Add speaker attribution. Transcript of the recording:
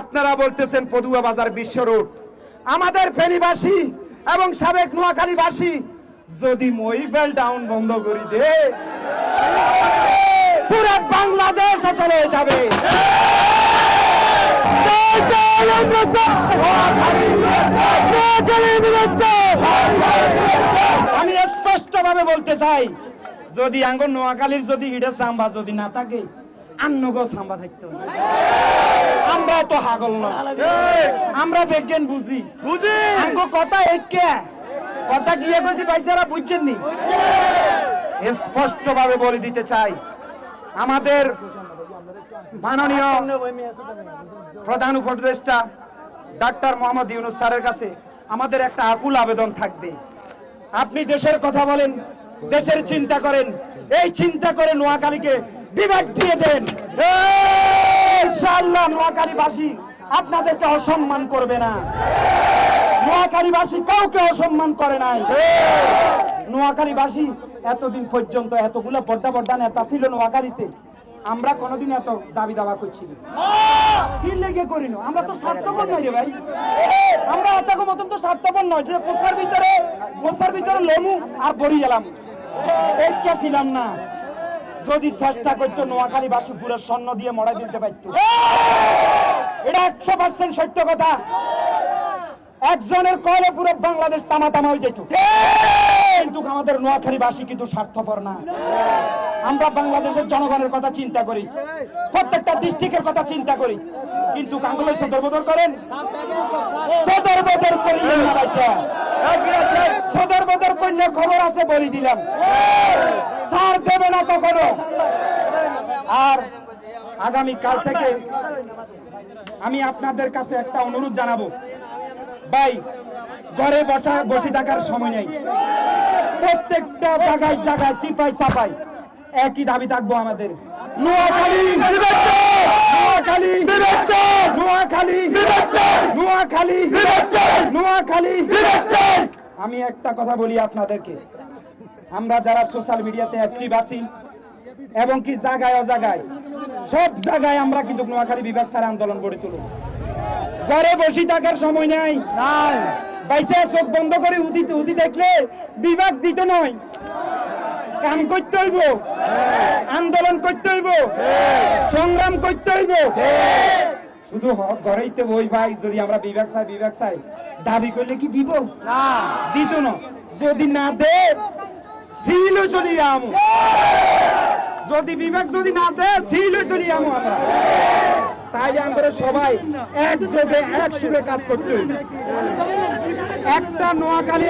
Speaker 1: আপনারা বলতেছেন পদুয়া বাজার বিশ্ব রোড। আমাদের ফেনীবাসী এবং সাবেক নোয়াখালীবাসী, যদি মহিবেল ডাউন বন্ধ করি দে, পুরো বাংলাদেশ চলে যাবে। আমি স্পষ্ট ভাবে বলতে চাই, যদি আঙ্গ নোয়াখালীর যদি ইডে সাম্বা যদি না থাকে, আন্নগো সাম্বা থাকতো হাগল না। আমরা বিজ্ঞান বুঝি। বুঝি। আঙ্গ কথা একে। কথা গিয়ে বুঝছেন নি? স্পষ্ট ভাবে বলে দিতে চাই। আমাদের মাননীয় প্রধান উপদেষ্টা ডাক্তার মোহাম্মদ ইউনুস স্যারের কাছে আমাদের একটা আকুল আবেদন থাকবে। আপনি দেশের কথা বলেন দেশের চিন্তা করেন এই চিন্তা করে নোয়াখালীকে বিভাগ দিয়ে দেন। ইনশাআল্লাহ নোয়াখালীবাসী আপনাদেরকে অসম্মান করবে না। নোয়াখালীবাসী কাউকে অসম্মান করে নাই। নোয়াখালীবাসী, এতদিন পর্যন্ত এতগুলো বড্ডা বড্ডা নেতা ছিল নোয়াখালীতে। আমরা কোনোদিন এত দাবি দাবা করছি লেগে করি না? আমরা তো স্বার্থপর নয় রে ভাই। আমরা এত মতন তো স্বার্থপর নয় যে পোষার ভিতরে পোষার ভিতরে লেমু আর বড়ি গেলাম। এইটা ছিলাম না। যদি চেষ্টা করতো নোয়াখালী বাসী স্বর্ণ দিয়ে মরাই দিতে পারতো। এটা একশো পার্সেন্ট সত্য কথা। একজনের কলে পুরো বাংলাদেশ তামা তামা হয়ে যেত। কিন্তু আমাদের নোয়াখালী বাসী কিন্তু স্বার্থপর না। আমরা বাংলাদেশের জনগণের কথা চিন্তা করি। প্রত্যেকটা ডিস্ট্রিক্টের কথা চিন্তা করি। কিন্তু কাঙ্গুলে সদর বদল করেন? সদর বদল করিলেন। সদর বদল করলে খবর আছে, বলি দিলাম। স্যার দেবে না কখনো। আর আগামী কাল থেকে আমি আপনাদের কাছে একটা অনুরোধ জানাব। ভাই, ঘরে বসা, বসে থাকার সময় নেই। প্রত্যেকটা জায়গায় জায়গায় চিপাই চাপাই। একই দাবি থাকব আমাদের। আমি একটা কথা বলি আপনাদেরকে। আমরা যারা সোশ্যাল মিডিয়াতে অ্যাক্টিভ আছি এবং কি জায়গায় অজায়গায় সব জায়গায় আমরা কিন্তু নোয়াখালী বিভাগ ছাড়া আন্দোলন গড়ে তুলব। ঘরে বসে থাকার সময় নাই। বাইসে চোখ বন্ধ করে উদিতে উদি দেখলে বিভাগ দিতে নয়। কাম করতে হইব। আন্দোলন করতে হইব। সংগ্রাম করতে হইব। শুধু হ- ঘরেইতে বই ভাই যদি আমরা বিভাগ চাই বিভাগ চাই। দাবি করলে কি দিব? না। দিত না। যদি না দে সিলও চলি আমু। যদি বিবেক যদি না দে সিলও চলি আমু আমরা। তাইলে আমরা সবাই একযোগে এক সুরে কাজ করতে একটা নোয়াখালী